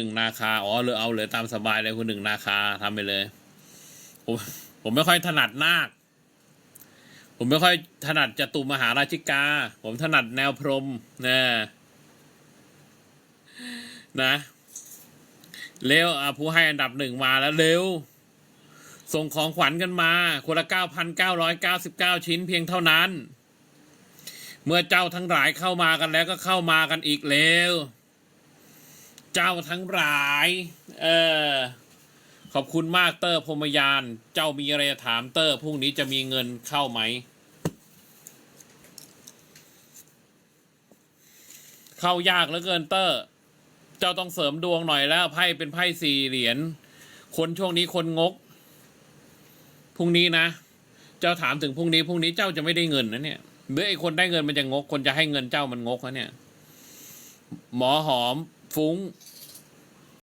หนึ่งนาคาอ๋อเลยเอาเลยตามสบายเลยคุณหนึ่งนาคาทำไปเลย ผมผมไม่ค่อยถนัดนาค ผมไม่ค่อยถนัดจตุมหาราชิกา ผมถนัดแนวพรมนะนะ เร็วอะผู้ให้อันดับหนึ่งมาแล้วเร็ว ส่งของขวัญกันมา คนละเก้าพันเก้าร้อยเก้าสิบเก้าชิ้นเพียงเท่านั้น เมื่อเจ้าทั้งหลายเข้ามากันแล้วก็เข้ามากันอีกเร็ว เจ้าทั้งหลาย เออ ขอบคุณมากเตอร์พรมยาน เจ้ามีอะไรจะถามเตอร์พรุ่งนี้จะมีเงินเข้าไหม เข้ายากเหลือเกินเตอร์ เจ้าต้องเสริมดวงหน่อยแล้วไพ่เป็นไพ่สี่เหรียญ คนช่วงนี้คนงก พรุ่งนี้นะ เจ้าถามถึงพรุ่งนี้พรุ่งนี้เจ้าจะไม่ได้เงินนะเนี่ยหรือไอ้คนได้เงินมันจะงก คนจะให้เงินเจ้ามันงกนะเนี่ย หมอหอม 风。